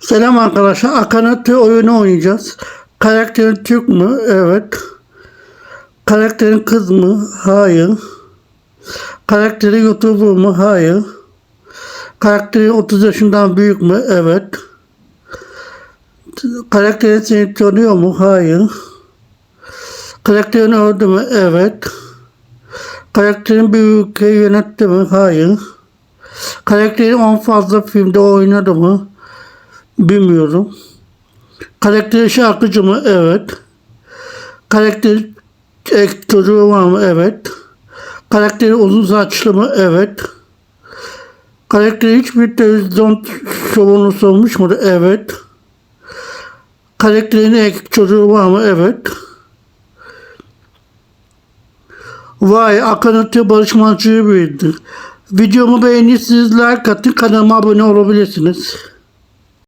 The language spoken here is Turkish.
Selam arkadaşlar. Akanatı oyunu oynayacağız. Karakterin Türk mü? Evet. Karakterin kız mı? Hayır. Karakteri YouTuber mu? Hayır. Karakteri 30 yaşından büyük mü? Evet. Karakteri seni tanıyor mu? Hayır. Karakterin öldü mü? Evet. Karakterin bir ülkeyi yönetti mi? Hayır. Karakteri 10 fazla filmde oynadı mı? Bilmiyorum. Karakteri şarkıcı mı? Evet. Karakteri ek çocuğu var mı? Evet. Karakteri uzun saçlı mı? Evet. Karakteri hiçbir televizyon şovunu sormuş mu? Evet. Karakterin ek çocuğu var mı? Evet. Vay Akanatı Barış Manço'yu bildi. Videomu beğenirseniz like atın kanalıma abone olabilirsiniz.